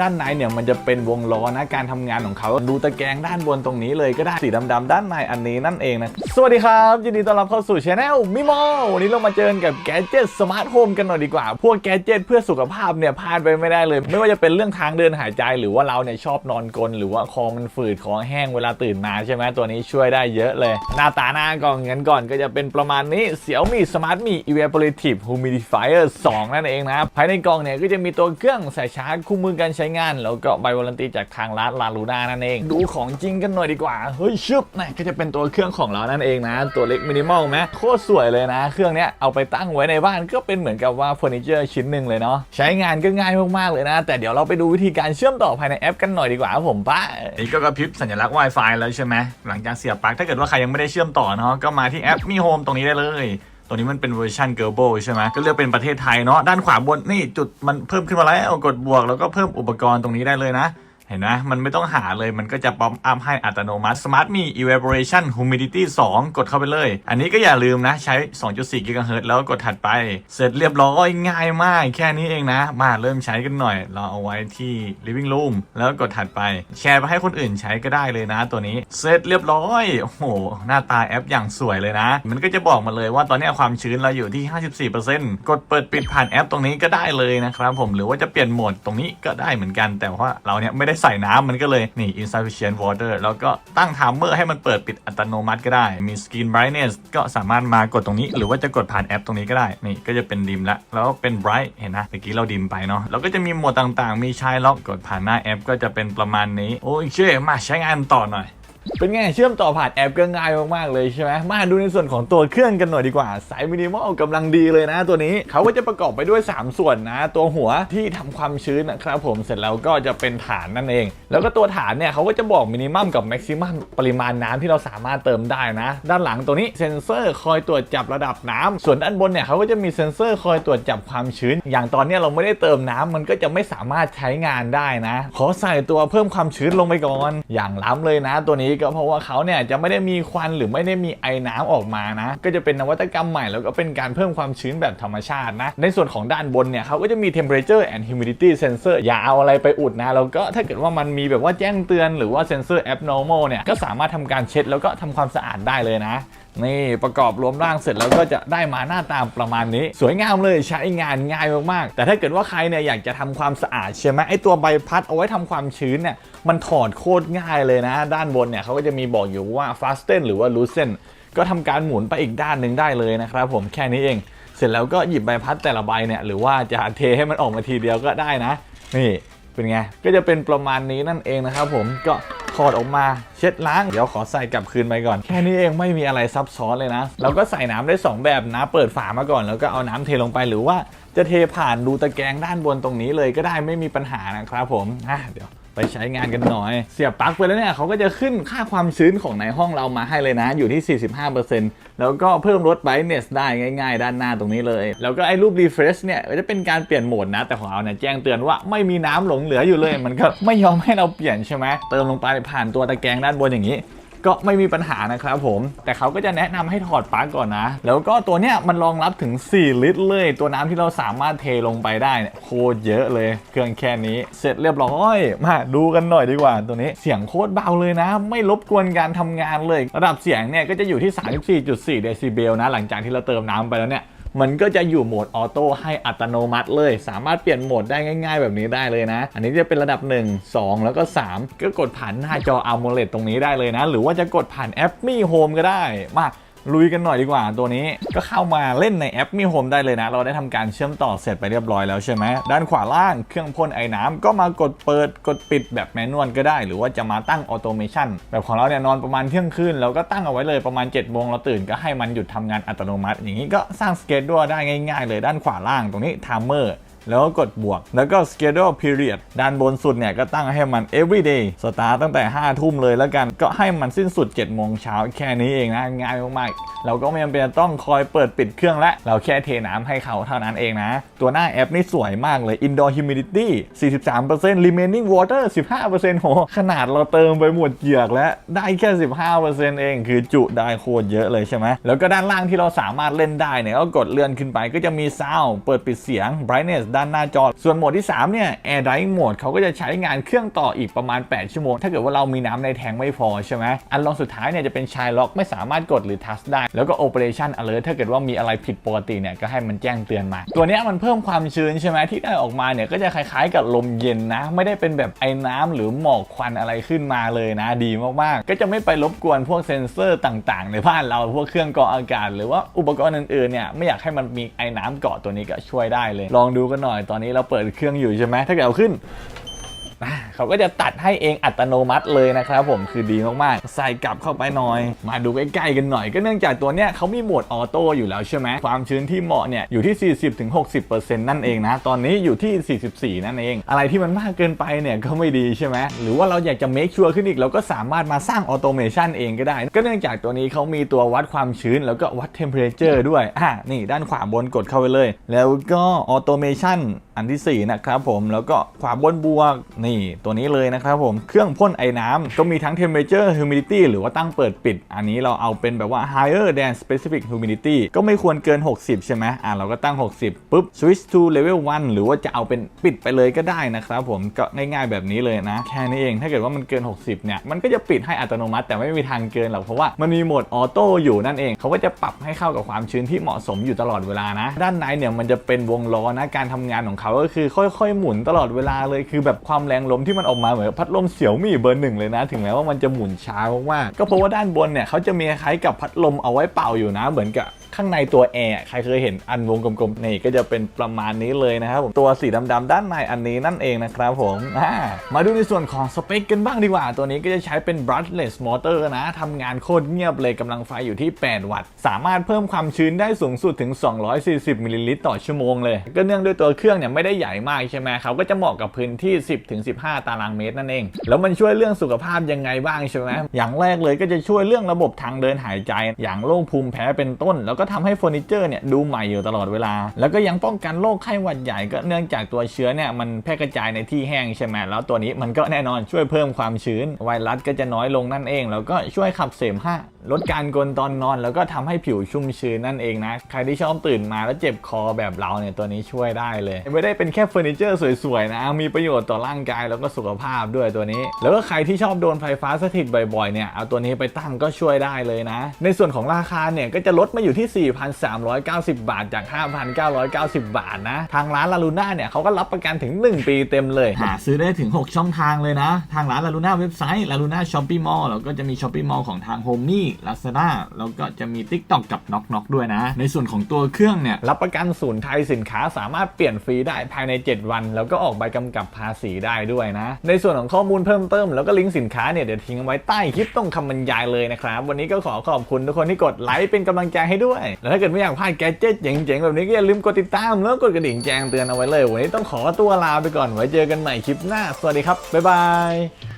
ด้านในเนี่ยมันจะเป็นวงล้อนะการทำงานของเขาดูตะแกรงด้านบนตรงนี้เลยก็ได้สีดำๆด้านในอันนี้นั่นเองนะสวัสดีครับยินดีต้อนรับเข้าสู่ช anel มิโมวันนี้เรามาเจอกับแกจิตสมาร์ทโฮมกันหน่อยดีกว่า พวกแกจิตเพื่อสุขภาพเนี่ยพลาดไปไม่ได้เลย ไม่ว่าจะเป็นเรื่องทางเดินหายใจ หรือว่าเราเนี่ยชอบนอนกลนหรือว่าคอมันฝืดคอแห้งเวลาตื่นมาใช่ไหมตัวนี้ช่วยได้เยอะเลย หน้าตาหน้ากล่องงั้นก่อนก็จะเป็นประมาณนี้ Xiaomi Smart Mi Evaporative Humidifier 2 นั่นเองนะครับภายในกล่องเนี่ยก็จะมีตัวเครื่องสายชาร์จคู่มือการใช้งานแล้วก็ใบวารันตีจากทางร้านลาลูน่านั่นเอง ดูของจริงกันหน่อยดีกว่า เฮ้ยชึบนี่ก็จะเป็นตัวเครื่องของเรานั่นเองนะ ตัวเล็กมินิมอลไหมโคตรสวยเลยนะ เครื่องเนี้ยเอาไปตั้งไว้ในบ้านก็เป็นเหมือนกับว่าเฟอร์นิเจอร์ชิ้นหนึ่งเลยเนาะใช้งานก็ง่ายมากๆเลยนะ แต่เดี๋ยวเราไปดูวิธีการเชื่อมต่อภายในแอปกันหน่อยดีกว่าผมป้านี่ก็กระพริบสัญลักษณ์ Wi-Fi แล้วใช่ไหมหลังจากเสียบปลั๊กถ้าเกิดว่าใครยังไม่ได้เชื่อมต่อเนาะก็มาที่แอปมีโฮมตรงนี้ได้เลย ตัวนี้มันเป็นเวอร์ชัน global ใช่ไหมก็เลือกเป็นประเทศไทยเนาะด้านขวาบนนี่จุดมันเพิ่มขึ้นมาแล้วกดบวกแล้วก็เพิ่มอุปกรณ์ตรงนี้ได้เลยนะ เห็นไหมมันไม่ต้องหาเลยมันก็จะป๊อปอัพให้อัตโนมัติ Smart มี Evaporation Humidity 2 กดเข้าไปเลย อันนี้ก็อย่าลืมนะ ใช้ 2.4 GHz แล้วกดถัดไป เสร็จเรียบร้อยง่ายมาก แค่นี้เองนะ มาเริ่มใช้กันหน่อย เราเอาไว้ที่ Living Room แล้วกดถัดไป แชร์ไปให้คนอื่นใช้ก็ได้เลยนะ ตัวนี้ เสร็จเรียบร้อย โอ้โห หน้าตาแอปอย่างสวยเลยนะ มันก็จะบอกมาเลยว่าตอนนี้ความชื้นเราอยู่ที่ 54%กดเปิดปิดผ่านแอปตรงนี้ก็ได้เลยนะครับผมหรือว่าจะเปลี่ยนโหมดตรงนี้ก็ได้เหมือนกัน แต่ว่าเราเนี่ยไม่ได้ใส่น้ำมันก็เลยนี่ insufficient water แล้วก็ตั้ง timer ให้มันเปิดปิดอัตโนมัติก็ได้ มี screen brightness ก็สามารถมากดตรงนี้ หรือว่าจะกดผ่านแอปตรงนี้ก็ได้ นี่ก็จะเป็นดิมละแล้วเป็น bright เห็นนะเมื่อกี้เราดิมไปเนาะแล้วก็จะมีโหมดต่างๆ มีชายล็อกกดผ่านหน้าแอป ก็จะเป็นประมาณนี้โอ้ยเชื่อมาใช้งานต่อหน่อย เป็นไงเชื่อมต่อผ่านแอปก็ง่ายมากๆเลยใช่ไหมมาดูในส่วนของตัวเครื่องกันหน่อยดีกว่า สายมินิมอลกำลังดีเลยนะ ตัวนี้เขาก็จะประกอบไปด้วย 3 ส่วนนะ ตัวหัวที่ทำความชื้นนะครับผมเสร็จแล้วก็จะเป็นฐานนั่นเอง แล้วก็ตัวฐานเนี่ยเขาก็จะบอกมินิมัมกับแม็กซิมัมปริมาณน้ำที่เราสามารถเติมได้นะ ด้านหลังตัวนี้เซ็นเซอร์คอยตรวจจับระดับน้ำส่วนด้านบนเนี่ยเขาก็จะมีเซ็นเซอร์คอยตรวจจับความชื้น อย่างตอนนี้เราไม่ได้เติมน้ำมันก็จะไม่สามารถใช้งานได้นะ ขอใส่ตัวเพิ่มความชื้นลงไปก่อน อย่างล้ำเลยนะ ตัวนี้ก็เพราะว่าเขาเนี่ยจะไม่ได้มีควันหรือไม่ได้มีไอน้ำออกมานะ ก็จะเป็นนวัตกรรมใหม่แล้วก็เป็นการเพิ่มความชื้นแบบธรรมชาตินะ ในส่วนของด้านบนเนี่ยเขาก็จะมี temperature and humidity sensor อย่าเอาอะไรไปอุดนะแล้วก็ถ้าเกิดว่ามันมีแบบว่าแจ้งเตือนหรือว่าเซนเซอร์ abnormal เนี่ยก็สามารถทำการเช็ดแล้วก็ทำความสะอาดได้เลยนะ นี่ประกอบรวมร่างเสร็จแล้วก็จะได้มาหน้าตามประมาณนี้ สวยงามเลยใช้งานง่ายมากๆ แต่ถ้าเกิดว่าใครเนี่ยอยากจะทำความสะอาดใช่ไหมไอตัวใบพัดเอาไว้ทำความชื้นเนี่ยมันถอดโคตรง่ายเลยนะ ด้านบนเนี่ยเขาก็จะมีบอกอยู่ว่า fasten หรือว่า loosen ก็ทำการหมุนไปอีกด้านหนึ่งได้เลยนะครับผมแค่นี้เอง เสร็จแล้วก็หยิบใบพัดแต่ละใบเนี่ยหรือว่าจะเทให้มันออกมาทีเดียวก็ได้นะ นี่เป็นไงก็จะเป็นประมาณนี้นั่นเองนะครับผมก็ ถอดออกมาเช็ดล้าง เดี๋ยวขอใส่กลับคืนไปก่อน แค่นี้เองไม่มีอะไรซับซ้อนเลยนะ เราก็ใส่น้ำได้ 2 แบบนะ เปิดฝามาก่อน แล้วก็เอาน้ำเทลงไปหรือว่าจะเทผ่านรูตะแกรงด้านบนตรงนี้เลยก็ได้ไม่มีปัญหานะครับผมอะเดี๋ยว ไปใช้งานกันหน่อย เสียบปลั๊กไปแล้วเนี่ยเขาก็จะขึ้นค่าความชื้นของในห้องเรามาให้เลยนะ อยู่ที่ 45%แล้วก็เพิ่มลดไบเนสได้ง่ายๆ ด้านหน้าตรงนี้เลย แล้วก็ไอ้รูปรีเฟรชเนี่ยจะเป็นการเปลี่ยนโหมดนะ แต่ของเราเนี่ยแจ้งเตือนว่าไม่มีน้ำหลงเหลืออยู่เลย มันก็ไม่ยอมให้เราเปลี่ยนใช่ไหมเติมลงไปผ่านตัวตะแกรงด้านบนอย่างนี้ ก็ไม่มีปัญหานะครับผม แต่เขาก็จะแนะนำให้ถอดปลั๊กก่อนนะ แล้วก็ตัวเนี้ยมันรองรับถึง 4 ลิตรเลย ตัวน้ำที่เราสามารถเทลงไปได้เนี่ยโคตรเยอะเลย เครื่องแค่นี้ เสร็จเรียบร้อย มาดูกันหน่อยดีกว่าตัวนี้ เสียงโคตรเบาเลยนะ ไม่รบกวนการทำงานเลย ระดับเสียงเนี่ยก็จะอยู่ที่ 34.4 เดซิเบลนะ หลังจากที่เราเติมน้ำไปแล้วเนี่ย มันก็จะอยู่โหมดออโต้ให้อัตโนมัติเลย สามารถเปลี่ยนโหมดได้ง่ายๆ แบบนี้ได้เลยนะ อันนี้จะเป็นระดับ 1 2 แล้วก็ 3 ก็กดผ่านหน้าจอ AMOLED ตรงนี้ได้เลยนะ หรือว่าจะกดผ่านแอปมี่โฮมก็ได้มา ลุยกันหน่อยดีกว่าตัวนี้ก็เข้ามาเล่นในแอปมีโฮมได้เลยนะ เราได้ทำการเชื่อมต่อเสร็จไปเรียบร้อยแล้วใช่ไหมด้านขวาล่างเครื่องพ่นไอ้น้ำก็มากดเปิดกดปิดแบบแมนนวลก็ได้ หรือว่าจะมาตั้งออโตเมชันแบบของเราเนี่ยนอนประมาณเที่ยงคืนเราก็ตั้งเอาไว้เลยประมาณ7จ็ดโมงเราตื่นก็ให้มันหยุดทำงานอัตโนมัติ อย่างนี้ก็สร้างสเกจด้วยได้ง่าย ๆ เลยด้านขวาล่างตรงนี้ไทม์เมอร์ แล้วก็กดบวก แล้วก็ schedule period ด้านบนสุดเนี่ยก็ตั้งให้มัน everyday สตาร์ตั้งแต่ 5 ทุ่มเลยแล้วกันก็ให้มันสิ้นสุด 7 โมงเช้าแค่นี้เองนะ ง่ายมากๆ เราก็ไม่จำเป็นต้องคอยเปิดปิดเครื่องและ เราแค่เทน้ำให้เขาเท่านั้นเองนะ ตัวหน้าแอปนี่สวยมากเลย indoor humidity 43% remaining water 15%โหขนาดเราเติมไปหมดเหยือกแล้วได้แค่ 15%เอง คือจุได้โคตรเยอะเลยใช่ไหมแล้วก็ด้านล่างที่เราสามารถเล่นได้เนี่ยก็กดเลื่อนขึ้นไปก็จะมี sound เปิดปิดเสียง brightness ด้านหน้าจอ ส่วนโหมดที่ 3 เนี่ย Air Drying Mode เขาก็จะใช้งานเครื่องต่ออีกประมาณ 8 ชั่วโมง ถ้าเกิดว่าเรามีน้ำในแทงไม่พอใช่ไหมอันลองสุดท้ายเนี่ยจะเป็นชายล็อกไม่สามารถกดหรือทัชได้ แล้วก็ Operation Alert ถ้าเกิดว่ามีอะไรผิดปกติเนี่ยก็ให้มันแจ้งเตือนมา ตัวนี้มันเพิ่มความชื้นใช่ไหมที่ได้ออกมาเนี่ยก็จะคล้ายๆ กับลมเย็นนะ ไม่ได้เป็นแบบไอ้น้ำหรือหมอกควันอะไรขึ้นมาเลยนะ ดีมากๆ ก็จะไม่ไปรบกวนพวกเซ็นเซอร์ต่างๆ ในบ้านเราพวกเครื่องกรองอากาศ หรือว่าอุปกรณ์อื่นๆเนี่ยไม่อยากให้มันมีไอ้น้ำเกาะตัวนี้ก็ช่วยได้เลย ลองดูกันหน่อยตอนนี้เราเปิดเครื่องอยู่ใช่ไหมถ้าเกิดเอาขึ้น เขาก็จะตัดให้เองอัตโนมัติเลยนะครับผมคือดีมากๆ ใส่กลับเข้าไปหน่อย มาดูใกล้ๆกันหน่อย ก็เนื่องจากตัวเนี้ยเขามีโหมดออโต้อยู่แล้วใช่ไหมความชื้นที่เหมาะเนี่ยอยู่ที่ 40-60%นั่นเองนะ ตอนนี้อยู่ที่ 44 นั่นเอง อะไรที่มันมากเกินไปเนี่ยก็ไม่ดีใช่ไหมหรือว่าเราอยากจะเมคชัวร์ขึ้นอีกเราก็สามารถมาสร้างออโตเมชันเองก็ได้ ก็เนื่องจากตัวนี้เขามีตัววัดความชื้นแล้วก็วัดเทมเพอเรเจอร์ด้วยอะนี่ด้านขวาบนกดเข้าไปเลย แล้วก็ออโตเมชันอันที่4นะครับผมแล้วก็ขวาบนบวกนี่ตัวนี้เลยนะครับผมเครื่องพ่นไอ้น้ำก็มีทั้ง temperature humidity หรือว่าตั้งเปิดปิด อันนี้เราเอาเป็นแบบว่า higher than specific humidity ก็ไม่ควรเกิน 60 ใช่ไหมอ่าเราก็ตั้ง 60ปุ๊บ switch to level 1 หรือว่าจะเอาเป็นปิดไปเลยก็ได้นะครับผมก็ง่ายๆแบบนี้เลยนะ แค่นี้เอง ถ้าเกิดว่ามันเกิน 60 เนี่ย มันก็จะปิดให้อัตโนมัติ แต่ไม่มีทางเกินหรอกเพราะว่ามันมีโหมดออโต้อยู่นั่นเองเขาก็จะปรับให้เข้ากับความชื้นที่เหมาะสมอยู่ตลอดเวลานะ ด้านในเนี่ยมันจะเป็นวงล้อนะการทำงานของเขาก็คือค่อยๆ หมุนตลอดเวลาเลยคือแบบความแรงลมที่มันออกมาเหมือนพัดลมเสี่ยวมี่เบอร์หนึ่งเลยนะ ถึงแม้ว่ามันจะหมุนช้ามากๆก็เพราะว่าด้านบนเนี่ยเขาจะมีคล้ายกับพัดลมเอาไว้เป่าอยู่นะ เหมือนกับข้างในตัวแอร์ใครเคยเห็นอันวงกลมๆนี่ก็จะเป็นประมาณนี้เลยนะครับผมตัวสีดำๆด้านในอันนี้นั่นเองนะครับผมมาดูในส่วนของสเปคกันบ้างดีกว่า ตัวนี้ก็จะใช้เป็น brushless motor นะทำงานโคตรเงียบเลยกำลังไฟอยู่ที่ 8 วัตต์ สามารถเพิ่มความชื้นได้สูงสุดถึง 240มิลลิลิตรต่อชั่วโมงเลย ก็เนื่องด้วยตัวเครื่องเนี่ยไม่ได้ใหญ่มากใช่ไหมเขาก็จะเหมาะกับพื้นที่ 10ถึง15 ตารางเมตรนั่นเอง แล้วมันช่วยเรื่องสุขภาพยังไงบ้างใช่ไหมอย่างแรกเลยก็จะช่วยเรื่องระบบทางเดินหายใจ อย่างโรคภูมิแพ้เป็นต้น แล้วก็ทำให้เฟอร์นิเจอร์เนี่ยดูใหม่อยู่ตลอดเวลา แล้วก็ยังป้องกันโรคไข้หวัดใหญ่ก็เนื่องจากตัวเชื้อเนี่ยมันแพร่กระจายในที่แห้งใช่ไหมแล้วตัวนี้มันก็แน่นอนช่วยเพิ่มความชื้น ไวรัสก็จะน้อยลงนั่นเอง แล้วก็ช่วยขับเสมหะ ลดการกรนตอนนอน แล้วก็ทำให้ผิวชุ่มชื้นนั่นเองนะ ใครที่ชอบตื่นมาแล้วเจ็บคอแบบเราเนี่ยตัวนี้ช่วยได้เลย ไม่ได้เป็นแค่เฟอร์นิเจอร์สวยๆนะ มีประโยชน์ต่อร่างกายแล้วก็สุขภาพด้วยตัวนี้ แล้วก็ใครที่ชอบโดนไฟฟ้าสถิตบ่อยๆเนี่ยเอาตัวนี้ไปตั้งก็ช่วยได้เลยนะ ในส่วนของราคาเนี่ยก็จะลดมาอยู่ที่ 4,390 บาทจาก 5,990 บาทนะ ทางร้านลาลูน่าเนี่ยเขาก็รับประกันถึง 1 ปีเต็มเลย หาซื้อได้ถึง 6 ช่องทางเลยนะ ทางร้านลาลูน่าเว็บไซต์ลาลูน่าช้อปปี้มอลแล้วก็จะมีช้อปปี้มอลของทางโฮมลาซาด้าแล้วก็จะมี TikTok กับน็อกน็อกด้วยนะ ในส่วนของตัวเครื่องเนี่ย รับประกันศูนย์ไทยสินค้าสามารถเปลี่ยนฟรีได้ภายใน 7 วัน แล้วก็ออกใบกำกับภาษีได้ด้วยนะ ในส่วนของข้อมูลเพิ่มเติมแล้วก็ลิงก์สินค้าเนี่ยเดี๋ยวทิ้งไว้ใต้คลิปตรงคำบรรยายเลยนะครับ วันนี้ก็ขอขอบคุณทุกคนที่กดไลค์เป็นกำลังใจให้ด้วย แล้วถ้าเกิดไม่อยากพลาดแกจิตเจ๋งๆแบบนี้ก็อย่าลืมกดติดตามแล้วกดกระดิ่งแจ้งเตือนเอาไว้เลย วันนี้ต้องขอตัวลาไปก่อนไว้เจอกันใหม่คลิปหน้า สวัสดีครับบ๊ายบาย